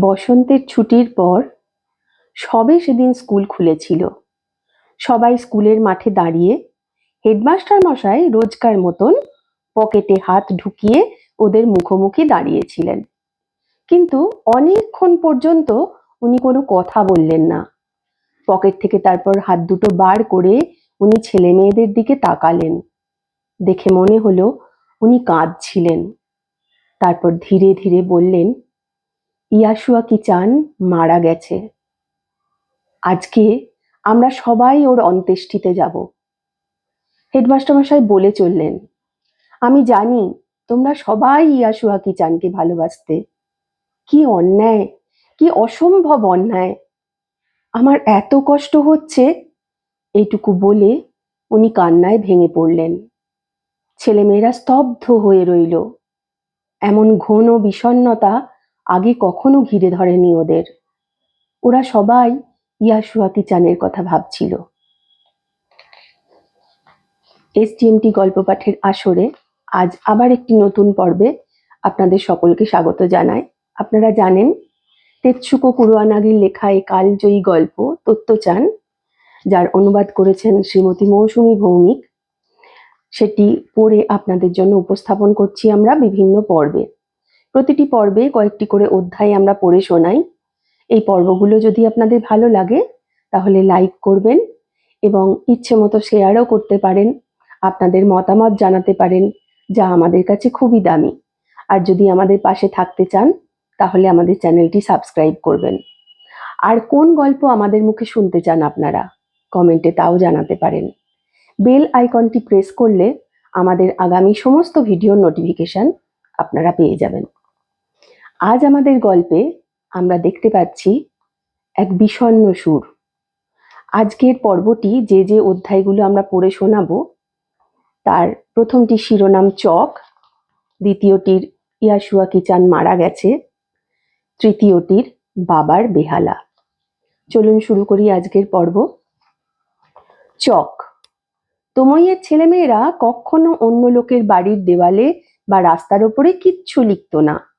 বসন্তের ছুটির পর সবে সেদিন স্কুল খুলেছিল। সবাই স্কুলের মাঠে দাঁড়িয়ে হেডমাস্টার মশাই রোজকার মতন পকেটে হাত ঢুকিয়ে ওদের মুখোমুখি দাঁড়িয়েছিলেন। কিন্তু অনেকক্ষণ পর্যন্ত উনি কোনো কথা বললেন না। পকেট থেকে তারপর হাত দুটো বার করে উনি ছেলে মেয়েদের দিকে তাকালেন। দেখে মনে হলো উনি কাঁদছিলেন। তারপর ধীরে ধীরে বললেন ইয়াশুয়া কি চান? মারা গেছে। আজকে আমরা সবাই ওর অন্ত্যেষ্টিতে যাব। হেডমাস্টার মশাই বলে চললেন, আমি জানি তোমরা সবাই ইয়াশুয়া কি চানকে ভালোবাসতে। কি অন্যায়, কি অসম্ভব অন্যায়। আমার এত কষ্ট হচ্ছে। এইটুকু বলে উনি কান্নায় ভেঙে পড়লেন। ছেলেমেয়েরা স্তব্ধ হয়ে রইল। এমন ঘন বিষণ্ণতা আগে কখনো ঘিরে ধরেনি ওদের। ওরা সবাই ইয়াশুয়া কিচানের কথা ভাবছিল। এসটিএমটি গল্প পাঠের আসরে আজ আবার একটি নতুন পর্বে আপনাদের সকলকে স্বাগত জানাই। আপনারা জানেন তেৎসুকো কুরুয়ানাগির লেখা এই কালজয়ী গল্প তত্ত্ব চান যার অনুবাদ করেছেন শ্রীমতী মৌসুমী ভৌমিক। সেটি পড়ে আপনাদের জন্য উপস্থাপন করছি আমরা বিভিন্ন পর্বে। প্রতিটি পর্বে কয়েকটি করে অধ্যায় আমরা পড়ে শোনাই। এই পর্বগুলো যদি আপনাদের ভালো লাগে, তাহলে লাইক করবেন এবং ইচ্ছে মতো শেয়ারও করতে পারেন। আপনাদের মতামত জানাতে পারেন, যা আমাদের কাছে খুবই দামি। আর যদি আমাদের পাশে থাকতে চান, তাহলে আমাদের চ্যানেলটি সাবস্ক্রাইব করবেন। আর কোন গল্প আমাদের মুখে শুনতে চান আপনারা, কমেন্টে তাও জানাতে পারেন। বেল আইকনটি প্রেস করলে আমাদের আগামী সমস্ত ভিডিওর নোটিফিকেশন আপনারা পেয়ে যাবেন। আজ আমাদের গল্পে আমরা দেখতে পাচ্ছি এক বিষণ্ণ সুর। আজকের পর্বটি যে যে অধ্যায়গুলো আমরা পড়ে শোনাবো, তার প্রথমটি শিরোনাম চক, দ্বিতীয়টির ইয়াশুয়া কিচান মারা গেছে, তৃতীয়টির বাবার বেহালা। চলুন শুরু করি আজকের পর্ব। চক, তোমইয়ের ছেলেমেয়েরা কখনো অন্য লোকের বাড়ির দেওয়ালে বা রাস্তার ওপরে কিচ্ছু লিখতো না।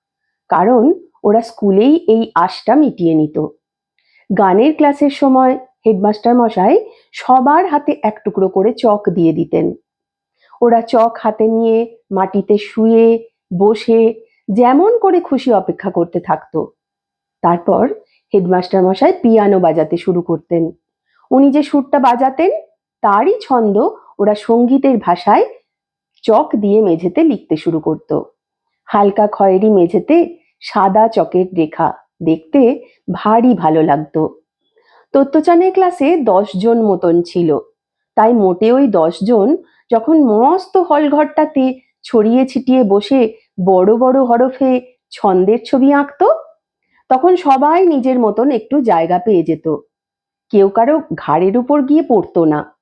কারণ ওরা স্কুলেই এই আশটা মিটিয়ে নিত। গানের ক্লাসের সময় হেডমাস্টার মশাই সবার হাতে এক টুকরো করে চক দিয়ে দিতেন। ওরা চক হাতে নিয়ে মাটিতে শুয়ে, বসে যেমন করে খুশি অপেক্ষা করতে থাকতো। তারপর হেডমাস্টার মশাই পিয়ানো বাজাতে শুরু করতেন। উনি যে সুরটা বাজাতেন, তারই ছন্দ ওরা সঙ্গীতের ভাষায় চক দিয়ে মেঝেতে লিখতে শুরু করত। হালকা খয়েরি মেঝেতে সাদা চকের রেখা দেখতে ভারী ভালো লাগতো। তত্ত্বচানের ক্লাসে জন মতন ছিল। তাই মোটে ওই জন যখন মস্ত হলঘরটাতে ছড়িয়ে ছিটিয়ে বসে বড় বড় হরফে ছন্দের ছবি আঁকত, তখন সবাই নিজের মতন একটু জায়গা পেয়ে যেত। কেউ কারও ঘাড়ের উপর গিয়ে পড়তো না।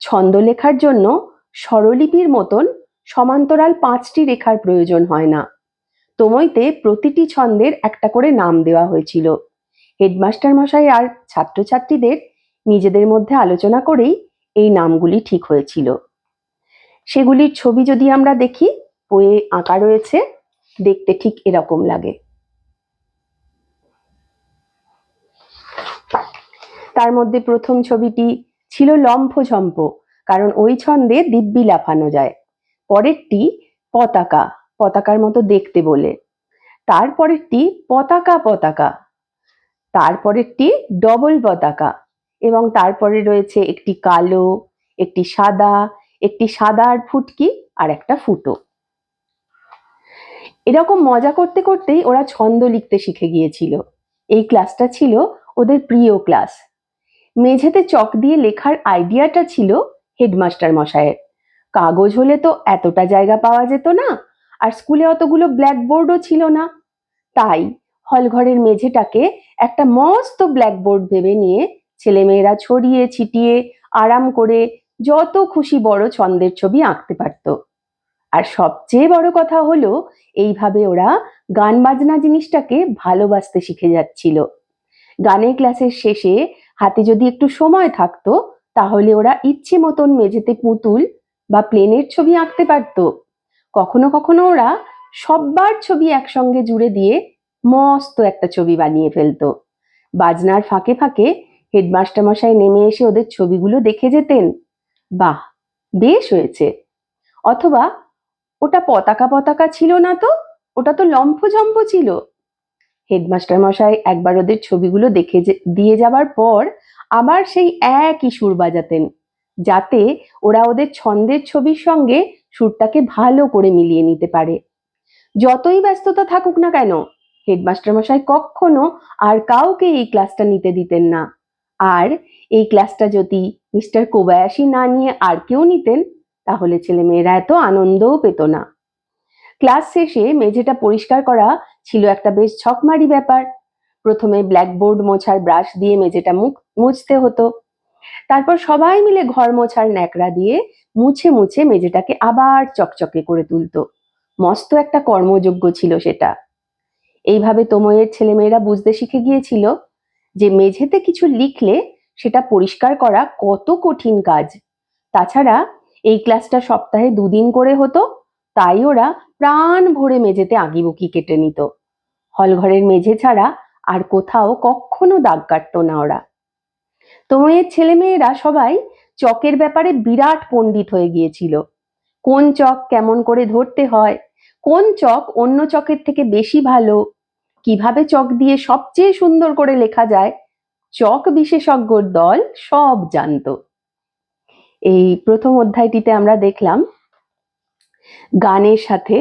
ছন্দ লেখার জন্য স্বরলিপির মতন সমান্তরাল পাঁচটি রেখার প্রয়োজন হয় না। তোমাইতে প্রতিটি ছন্দের একটা করে নাম দেওয়া হয়েছিল। হেডমাস্টার মশাই আর ছাত্রছাত্রীদের নিজেদের মধ্যে আলোচনা করেই এই নামগুলি ঠিক হয়েছিল। সেগুলির ছবি যদি আমরা দেখি, বইয়ে আঁকা রয়েছে, দেখতে ঠিক এরকম লাগে। তার মধ্যে প্রথম ছবিটি ছিল লম্ফঝম্প, কারণ ওই ছন্দে দিব্যি লাফানো যায়। পরেরটি পতাকা, পতাকার মতো দেখতে বলে। তারপরেরটি পতাকা পতাকা। তারপরেরটি ডবল পতাকা এবং তারপরে রয়েছে একটি কালো, একটি সাদা একটি সাদা আর ফুটকি আর একটা ফুটো। এরকম মজা করতে করতেই ওরা ছন্দ লিখতে শিখে গিয়েছিল। এই ক্লাসটা ছিল ওদের প্রিয় ক্লাস। মেঝেতে চক দিয়ে লেখার আইডিয়াটা ছিল হেডমাস্টার মশায়ের কাগজ হলে তো এতটা জায়গা পাওয়া যেত না, আর স্কুলে অতগুলো ব্ল্যাকবোর্ডও ছিল না। তাই হলঘরের মেঝেটাকে একটা মস্ত ব্ল্যাকবোর্ড ভেবে নিয়ে ছেলেমেয়েরা ছড়িয়ে ছিটিয়ে আরাম করে যত খুশি বড় ছন্দের ছবি আঁকতে পারত। আর সবচেয়ে বড় কথা হলো, এইভাবে ওরা গান বাজনা জিনিসটাকে ভালোবাসতে শিখে যাচ্ছিল। গানের ক্লাসের শেষে হাতে যদি একটু সময় থাকতো, তাহলে ওরা ইচ্ছে মতন মেঝেতে পুতুল বা প্লেনের ছবি আঁকতে পারত। কখনো কখনো ওরা সব্বার ছবি একসঙ্গে জুড়ে দিয়ে মস্ত একটা ছবি বানিয়ে ফেলতো। বাজনার ফাঁকে ফাঁকে হেডমাস্টার মশাই নেমে এসে ওদের ছবিগুলো দেখে যেতেন। বাহ, বেশ হয়েছে। অথবা ওটা পতাকা পতাকা ছিল না তো? ওটা তো লম্ফঝম্প ছিল। হেডমাস্টার মশাই একবার ওদের ছবিগুলো দেখে দিয়ে যাবার পর আবার সেই একই সুর বাজাতেন। যাতে ওরা ওদের ছন্দের ছবির সঙ্গে সুরটাকে ভালো করে মিলিয়ে নিতে পারে। যতই ব্যস্ততা থাকুক না কেন, হেডমাস্টার মশাই কখনো আর কাউকে এই ক্লাসটা নিতে দিতেন না। আর এই ক্লাসটা যদি মিস্টার কোবায়াসি না নিয়ে আর কেউ নিতেন, তাহলে ছেলেমেয়েরা এত আনন্দও পেত না। ক্লাস শেষে মেঝেটা পরিষ্কার করা ছিল একটা বেশ ছকমারি ব্যাপার। প্রথমে ব্ল্যাকবোর্ড মোছার ব্রাশ দিয়ে মেঝেটা মুখ, মুছতে হতো। তারপর সবাই মিলে ঘর মোছার ন্যাকড়া দিয়ে মুছে মুছে মেঝেটাকে আবার চকচকে করে তুলতো। মস্ত একটা কর্মযোগ্য ছিল সেটা। এইভাবে তোময়ের ছেলেমেয়েরা বুঝতে শিখে গিয়েছিল যে মেঝেতে কিছু লিখলে সেটা পরিষ্কার করা কত কঠিন কাজ। তাছাড়া এই ক্লাসটা সপ্তাহে দুদিন করে হতো, তাই ওরা প্রাণ ভরে মেঝেতে আঁকিবুকি কেটে নিত। হলঘরের মেঝে ছাড়া আর কোথাও কখনো দাগ কাটতো না ওরা। তোময়ের ছেলেমেয়েরা সবাই চকের ব্যাপারে বিরাট পণ্ডিত হয়ে গিয়েছিল। কোন চক কেমন করে ধরতে হয়? কোন চক অন্য চকের থেকে বেশি ভালো? কীভাবে চক দিয়ে সবচেয়ে সুন্দর করে লেখা যায়? চক বিশেষজ্ঞর দল সব জানতো। এই প্রথম অধ্যায়টিতে আমরা দেখলাম, গানের সাথে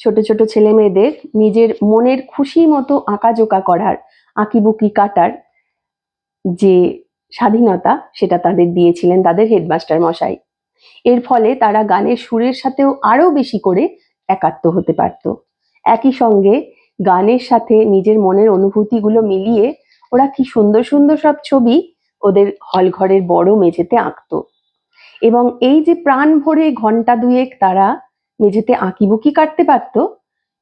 ছোট ছোট ছেলে মেয়েদের নিজের মনের খুশি মতো আঁকাজোকা করার, আঁকিবুকি কাটার যে স্বাধীনতা সেটা তাদের দিয়েছিলেন তাদের হেডমাস্টার মশাই। এর ফলে তারা গানের সুরের সাথেও আরও বেশি করে একাত্ম হতে পারত। একই সঙ্গে গানের সাথে নিজের মনের অনুভূতিগুলো মিলিয়ে ওরা কি সুন্দর সুন্দর সব ছবি ওদের হল ঘরের বড় মেঝেতে আঁকতো। এবং এই যে প্রাণ ভরে ঘণ্টা দুয়েক তারা মেঝেতে আঁকিবুকি কাটতে পারত,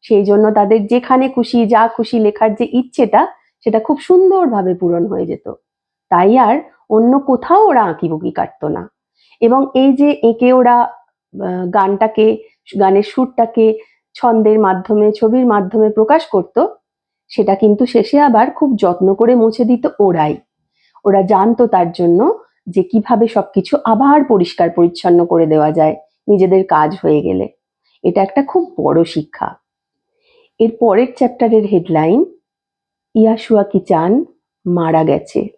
সেই জন্য তাদের যেখানে খুশি, যা খুশি লেখার যে ইচ্ছেটা, সেটা খুব সুন্দরভাবে পূরণ হয়ে যেত। তাই আর অন্য কোথাও ওরা আঁকিবুকি কাটতো না। এবং এই যে এঁকে ওরা গানটাকে, গানের সুরটাকে ছন্দের মাধ্যমে, ছবির মাধ্যমে প্রকাশ করত, সেটা কিন্তু শেষে আবার খুব যত্ন করে মুছে দিত ওরাই। ওরা জানতো তার জন্য যে কীভাবে সবকিছু আবার পরিষ্কার পরিচ্ছন্ন করে দেওয়া যায় নিজেদের কাজ হয়ে গেলে। এটা একটা খুব বড় শিক্ষা। এর পরের চ্যাপ্টারের হেডলাইন ইয়াশুয়া কি চান মারা গেছে।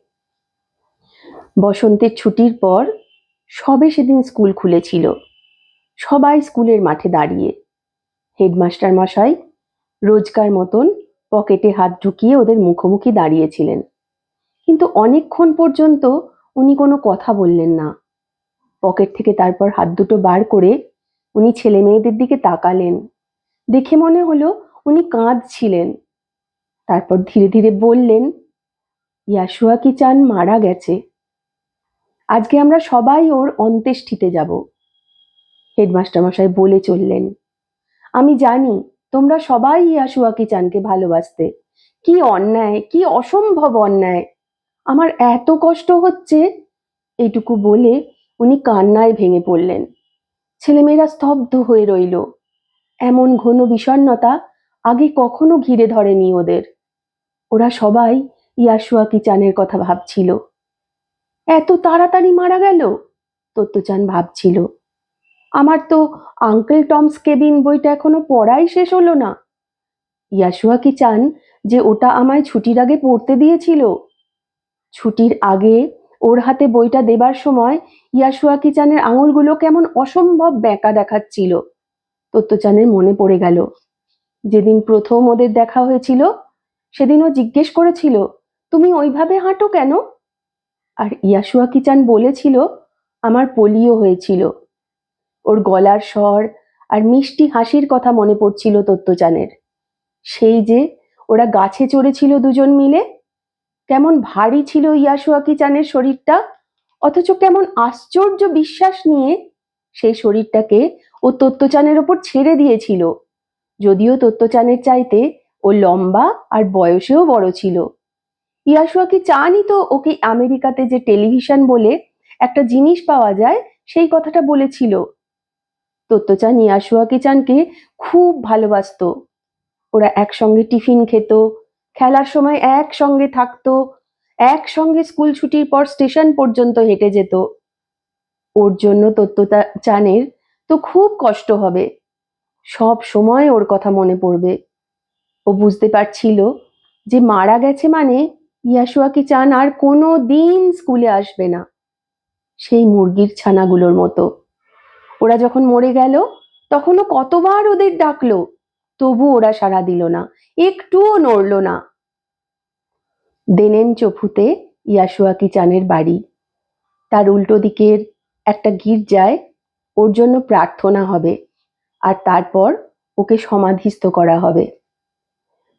বসন্তের ছুটির পর সবে সেদিন স্কুল খুলেছিল। সবাই স্কুলের মাঠে দাঁড়িয়ে। হেডমাস্টার মশাই রোজকার মতন পকেটে হাত ঢুকিয়ে ওদের মুখোমুখি দাঁড়িয়েছিলেন। কিন্তু অনেকক্ষণ পর্যন্ত উনি কোনো কথা বললেন না। পকেট থেকে তারপর হাত দুটো বার করে উনি ছেলে মেয়েদের দিকে তাকালেন। দেখে মনে হলো উনি কাঁদছিলেন। তারপর ধীরে ধীরে বললেন, ইয়াশুয়া কি চান মারা গেছে? আজকে আমরা সবাই ওর অন্ত্যেষ্টিতে যাব। হেডমাস্টার মশাই বলে চললেন, আমি জানি তোমরা সবাই ইয়াশুয়া কি চানকে ভালোবাসতে। কি অন্যায়, কি অসম্ভব অন্যায়। আমার এত কষ্ট হচ্ছে। এইটুকু বলে উনি কান্নায় ভেঙে পড়লেন। ছেলেমেয়েরা স্তব্ধ হয়ে রইল। এমন ঘন বিষণ্ণতা আগে কখনো ঘিরে ধরেনি ওদের। ওরা সবাই ইয়াশুয়া কিচানের কথা ভাবছিল। এত তাড়াতাড়ি মারা গেল? তত্ত্বচান ভাবছিল। আমার তো আঙ্কেল টমস কেবিন বইটা এখনও পড়াই শেষ হলো না। ইয়াশুয়া কি চান যে ওটা আমায় ছুটির আগে পড়তে দিয়েছিল? ছুটির আগে ওর হাতে বইটা দেবার সময় ইয়াশুয়া কিচানের আঙুলগুলো কেমন অসম্ভব ব্যাকা দেখাচ্ছিল? তত্ত্বচানের মনে পড়ে গেল। যেদিন প্রথম ওদের দেখা হয়েছিল সেদিন ও জিজ্ঞেস করেছিল, তুমি ওইভাবে হাঁটো কেন? আর ইয়াশুয়া কিচান বলেছিল, আমার পোলিও হয়েছিল। ওর গলার স্বর আর মিষ্টি হাসির কথা মনে পড়ছিল তত্ত্বচানের। সেই যে ওরা গাছে চড়েছিল দুজন মিলে, কেমন ভারী ছিল ইয়াশুয়া কিচানের শরীরটা, অথচ কেমন আশ্চর্য বিশ্বাস নিয়ে সেই শরীরটাকে ও তত্ত্বচানের ওপর ছেড়ে দিয়েছিল, যদিও তত্ত্বচানের চাইতে ও লম্বা আর বয়সেও বড় ছিল। ইয়াশুয়া কি চানই তো ওকে আমেরিকাতে যে টেলিভিশন বলে একটা জিনিস পাওয়া যায়, সেই কথাটা বলেছিল। তত্ত্বচান ইয়াশুয়া কিচানকে খুব ভালোবাসতো। ওরা একসঙ্গে টিফিন খেত, খেলার সময় একসঙ্গে থাকতো, একসঙ্গে স্কুল ছুটির পর স্টেশন পর্যন্ত হেঁটে যেত। ওর জন্য তত্ত্বতা চানের তো খুব কষ্ট হবে। সব সময় ওর কথা মনে পড়বে। ও বুঝতে পারছিল যে মারা গেছে মানে ইয়াশুয়াকি চান আর কোনো দিন স্কুলে আসবে না? সেই মুরগির ছানাগুলোর মতো। ওরা যখন মরে গেল, তখনও কতবার ওদের ডাকলো, তবু ওরা সাড়া দিল না, একটুও নড়ল না। দেনেন চফুতে ইয়াশুয়াকি চানের বাড়ি। তার উল্টো দিকের একটা গির্জায় ওর জন্য প্রার্থনা হবে, আর তারপর ওকে সমাধিস্থ করা হবে।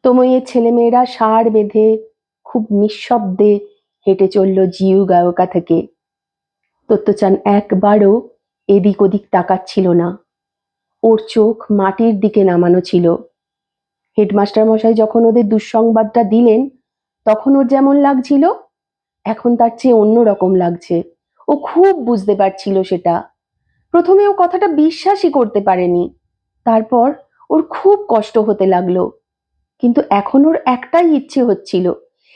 তময়ের ছেলেমেয়েরা সার বেঁধে খুব নিঃশব্দে হেঁটে চলল জিউ গায়কা থেকে। তত্ত্বচান একবারও এদিক ওদিক তাকাচ্ছিল না। ওর চোখ মাটির দিকে নামানো ছিল। হেডমাস্টার মশাই যখন ওদের দুঃসংবাদটা দিলেন, তখন ওর যেমন লাগছিল, এখন তার চেয়ে অন্য রকম লাগছে। ও খুব বুঝতে পারছিল সেটা। প্রথমে ও কথাটা বিশ্বাসই করতে পারেনি। তারপর ওর খুব কষ্ট হতে লাগল। কিন্তু এখন ওর একটাই ইচ্ছে হচ্ছিল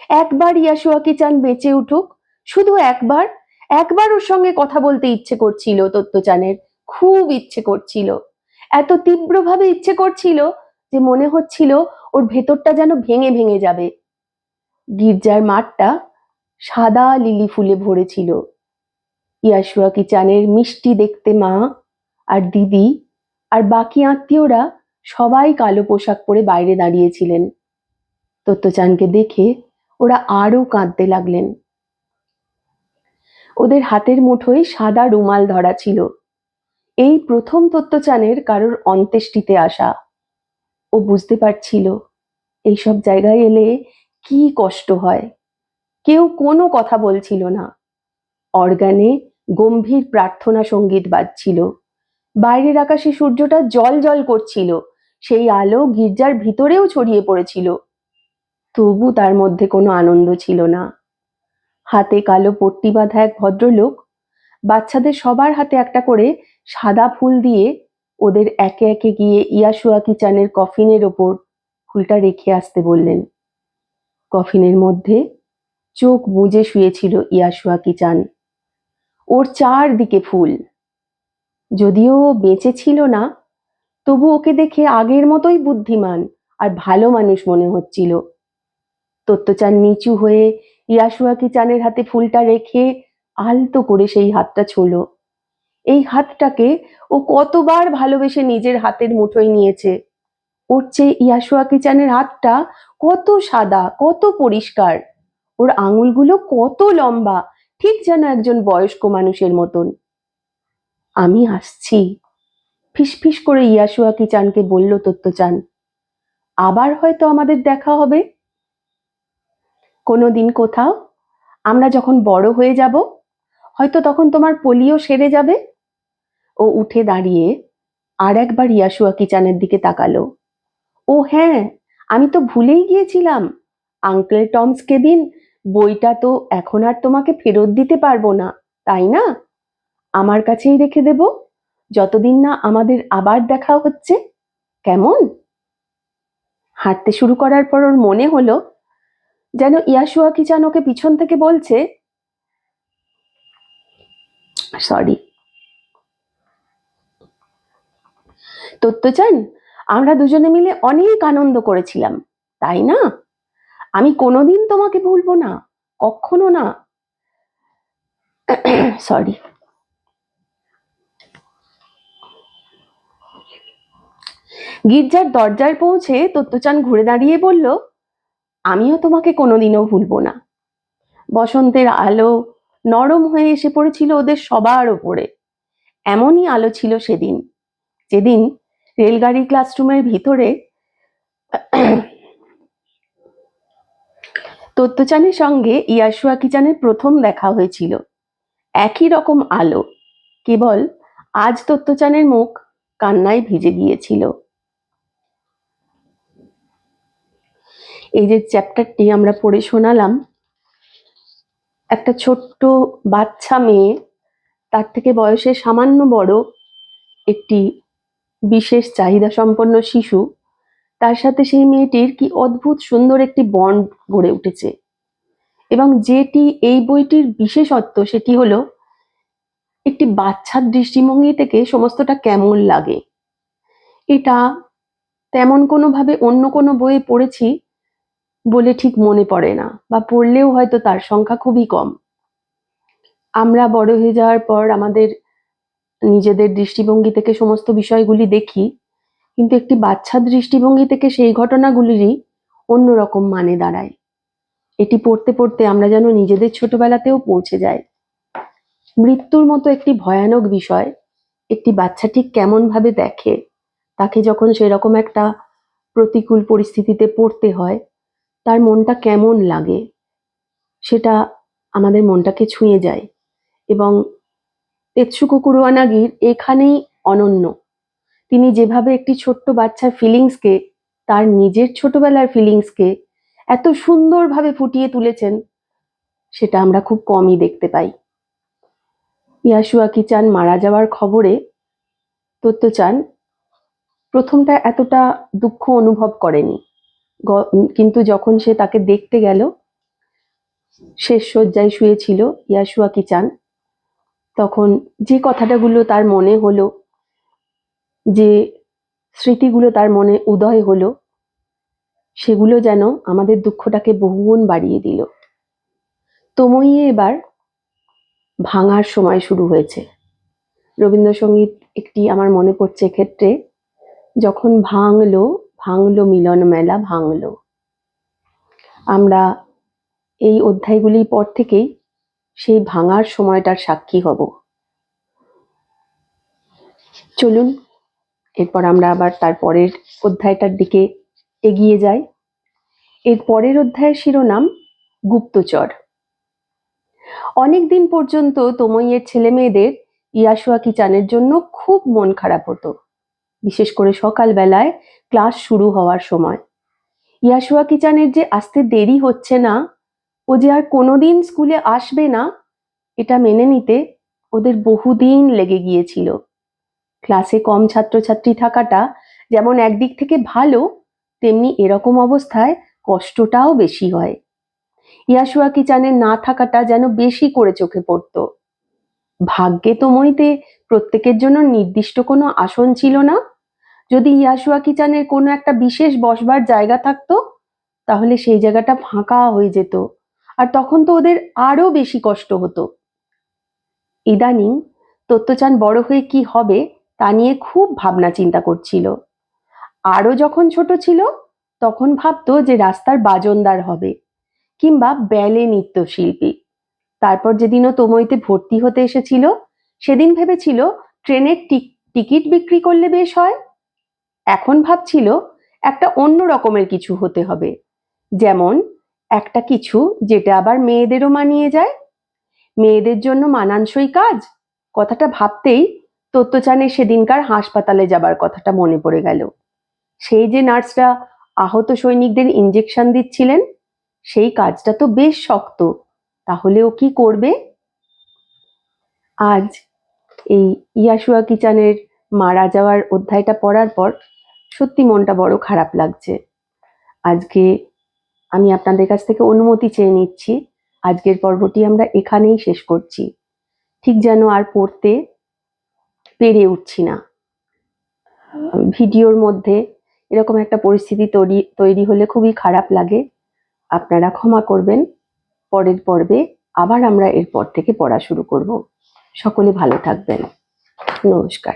একবার ইয়াশুয়াকি চান বেঁচে উঠুক। শুধু একবার একবার ওর সঙ্গে কথা বলতে ইচ্ছে করছিল, তত্ত্বচানের খুব ইচ্ছে করছিল। এত তীব্রভাবে ইচ্ছে করছিল যে মনে হচ্ছিল ওর ভেতরটা যেন ভেঙে ভেঙে যাবে। গির্জার মাঠটা সাদা লিলি ফুলে ভরেছিল। ইয়াশুয়াকি চানের মিষ্টি দেখতে মা আর দিদি আর বাকি আত্মীয়রা সবাই কালো পোশাক পরে বাইরে দাঁড়িয়েছিলেন। তত্ত্বচানকে দেখে ওরা আরও কাঁদতে লাগলেন। ওদের হাতের মুঠোয় সাদা রুমাল ধরা ছিল। এই প্রথম তত্ত্বচানের কারোর অন্ত্যেষ্টিতে আসা। ও বুঝতে পারছিল, এইসব জায়গায় এলে কি কষ্ট হয়। কেউ কোনো কথা বলছিল না। অর্গানে গম্ভীর প্রার্থনা সংগীত বাজছিল। বাইরের আকাশে সূর্যটা জল জল করছিল। সেই আলো গির্জার ভিতরেও ছড়িয়ে পড়েছিল। তবু তার মধ্যে কোনো আনন্দ ছিল না। হাতে কালো পট্টি বাঁধা এক ভদ্রলোক বাচ্চাদের সবার হাতে একটা করে সাদা ফুল দিয়ে ওদের একে একে গিয়ে ইয়াশুয়াকি কিচানের কফিনের ওপর ফুলটা রেখে আসতে বললেন। কফিনের মধ্যে চোখ বুজে শুয়েছিল ইয়াশুয়াকি কিচান। ওর চারদিকে ফুল। যদিও বেঁচে ছিল না, তবু ওকে দেখে আগের মতোই বুদ্ধিমান আর ভালো মানুষ মনে হচ্ছিল। তত্ত্বচান নিচু হয়ে ইয়াশুয়াকি চানের হাতে ফুলটা রেখে আলতো করে সেই হাতটা ছোলো। এই হাতটাকে ও কতবার ভালোবেসে নিজের হাতের মুঠোয় নিয়েছে। ওর চেয়ে ইয়াশুয়াকি চানের হাতটা কত সাদা, কত পরিষ্কার। ওর আঙুলগুলো কত লম্বা, ঠিক যেন একজন বয়স্ক মানুষের মতন। আমি আসছি ফিসফিস করে ইয়াশুয়াকি চানকে বলল তত্ত্বচান, আবার হয়তো আমাদের দেখা হবে? কোনোদিন কোথাও? আমরা যখন বড় হয়ে যাব, হয়তো তখন তোমার পোলিও সেরে যাবে? ও উঠে দাঁড়িয়ে আর একবার ইয়াশুয়াকি কিচানের দিকে তাকালো। ও হ্যাঁ আমি তো ভুলেই গিয়েছিলাম। আঙ্কেল টমস কেবিন, বইটা তো এখন আর তোমাকে ফেরত দিতে পারব না, তাই না? আমার কাছেই রেখে দেব, যতদিন না আমাদের আবার দেখা হচ্ছে। কেমন? হাঁটতে শুরু করার পর ওর মনে হলো যেন ইয়াশুয়াকি চান ওকে পিছন থেকে বলছে? সরি তত্ত্বচান আমরা দুজনে মিলে অনেক আনন্দ করেছিলাম, তাই না? আমি কোনোদিন তোমাকে ভুলবো না, কখনো না। সরি গির্জার দরজায় পৌঁছে তত্ত্বচান ঘুরে দাঁড়িয়ে বলল আমিও তোমাকে কোনোদিনও ভুলবো না। বসন্তের আলো নরম হয়ে এসে পড়েছিল ওদের সবার ওপরে। এমনই আলো ছিল সেদিন। যেদিন রেলগাড়ি ক্লাসরুমের ভিতরে তত্ত্বচানের সঙ্গে ইয়াশুয়া কিচানের প্রথম দেখা হয়েছিল। একই রকম আলো। কেবল আজ তত্ত্বচানের মুখ কান্নায় ভিজে গিয়েছিল। এই যে চ্যাপ্টারটি আমরা পড়ে শোনালাম, একটা ছোট্ট বাচ্চা মেয়ে, তার থেকে বয়সে সামান্য বড় একটি বিশেষ চাহিদা সম্পন্ন শিশু, তার সাথে সেই মেয়েটির কি অদ্ভুত সুন্দর একটি বন্ড গড়ে উঠেছে। এবং যেটি এই বইটির বিশেষত্ব সেটি হলো, একটি বাচ্চার দৃষ্টিভঙ্গি থেকে সমস্তটা কেমন লাগে। এটা তেমন কোনোভাবে অন্য কোনো বইয়ে পড়েছি বলে ঠিক মনে পড়ে না বা পড়লেও হয়তো তার সংখ্যা খুবই কম। আমরা বড় হয়ে যাওয়ার পর আমাদের নিজেদের দৃষ্টিভঙ্গি থেকে সমস্ত বিষয়গুলি দেখি, কিন্তু একটি বাচ্চার দৃষ্টিভঙ্গি থেকে সেই ঘটনাগুলিরই অন্যরকম মানে দাঁড়ায়। এটি পড়তে পড়তে আমরা যেন নিজেদের ছোটবেলাতেও পৌঁছে যাই। মৃত্যুর মতো একটি ভয়ানক বিষয়, একটি বাচ্চা ঠিক কেমন ভাবে দেখে, তাকে যখন সেরকম একটা প্রতিকূল পরিস্থিতিতে পড়তে হয় তার মনটা কেমন লাগে, সেটা আমাদের মনটাকে ছুঁয়ে যায়। এবং তেৎসুকো কুরুয়ানাগির এখানেই অনন্য। তিনি যেভাবে একটি ছোট্ট বাচ্চার ফিলিংসকে, তার নিজের ছোটবেলার ফিলিংসকে এত সুন্দরভাবে ফুটিয়ে তুলেছেন, সেটা আমরা খুব কমই দেখতে পাই। ইয়াসুয়াকি চান মারা যাওয়ার খবরে তত্ত্ব চান প্রথমটা এতটা দুঃখ অনুভব করেনি। কিন্তু যখন সে তাকে দেখতে গেল শেষ শয্যায় শুয়েছিল ইয়াসুয়াকি চান? তখন যে কথাটাগুলো তার মনে হলো, যে স্মৃতিগুলো তার মনে উদয় হলো, সেগুলো যেন আমাদের দুঃখটাকে বহুগুণ বাড়িয়ে দিল। তোমই এবার ভাঙার সময় শুরু হয়েছে। রবীন্দ্রসঙ্গীত একটি আমার মনে পড়ছে ক্ষেত্রে যখন ভাঙলো ভাঙলো, মিলন মেলা ভাঙলো। আমরা এই অধ্যায়গুলির পর থেকেই সেই ভাঙার সময়টার সাক্ষী হব। চলুন, এরপর আমরা আবার তার পরের অধ্যায়টার দিকে এগিয়ে যাই। এর পরের অধ্যায়ের শিরোনাম গুপ্তচর। অনেক দিন পর্যন্ত তোমইয়ের ছেলে মেয়েদের ইয়াসুয়াকি চানের জন্য খুব মন খারাপ হতো। বিশেষ করে সকালবেলায় ক্লাস শুরু হওয়ার সময়। ইয়াসুয়াকি চানের যে আসতে দেরি হচ্ছে না, ও যে আর কোনোদিন স্কুলে আসবে না, এটা মেনে নিতে ওদের বহুদিন লেগে গিয়েছিল। ক্লাসে কম ছাত্রছাত্রী থাকাটা যেমন একদিক থেকে ভালো, তেমনি এরকম অবস্থায় কষ্টটাও বেশি হয়। ইয়াসুয়াকি চানের না থাকাটা যেন বেশি করে চোখে পড়তো। ভাগ্যে তো তোমইতে প্রত্যেকের জন্য নির্দিষ্ট কোনো আসন ছিল না। যদি ইয়াসুয়াকি চানের কোনো একটা বিশেষ বসবার জায়গা থাকতো, তাহলে সেই জায়গাটা ফাঁকা হয়ে যেত। আর তখন তো ওদের আরও বেশি কষ্ট হতো। ইদানিং তত্ত্বচান বড় হয়ে কি হবে, তা নিয়ে খুব ভাবনা চিন্তা করছিল। আরও যখন ছোট ছিল, তখন ভাবতো যে রাস্তার বাজনদার হবে, কিংবা ব্যালে নৃত্যশিল্পী। তারপর যেদিনও তোমইতে ভর্তি হতে এসেছিল, সেদিন ভেবেছিল ট্রেনের টিক- টিকিট বিক্রি করলে বেশ হয়। এখন ভাবছিল একটা অন্য রকমের কিছু হতে হবে। যেমন, একটা কিছু যেটা আবার মেয়েদেরও মানিয়ে যায়। মেয়েদের জন্য মানানসই কাজ? কথাটা ভাবতেই তত্ত্বচানের সেদিনকার হাসপাতালে যাবার কথাটা মনে পড়ে গেল। সেই যে নার্সরা আহত সৈনিকদের ইঞ্জেকশন দিচ্ছিলেন, সেই কাজটা তো বেশ শক্ত। তাহলে ও কি করবে? আজ এই ইয়াসুয়া কিচানের মারা যাওয়ার অধ্যায়টা পড়ার পর সত্যি মনটা বড় খারাপ লাগছে। আজকে আমি আপনাদের কাছ থেকে অনুমতি চেয়ে নিচ্ছি। আজকের পর্বটি আমরা এখানেই শেষ করছি। ঠিক যেন আর পড়তে পেরে উঠছি না। ভিডিওর মধ্যে এরকম একটা পরিস্থিতি তৈরি তৈরি হলে খুবই খারাপ লাগে। আপনারা ক্ষমা করবেন। পরের পর্বে আবার আমরা এরপর থেকে পড়া শুরু করব। সকলে ভালো থাকবেন। নমস্কার।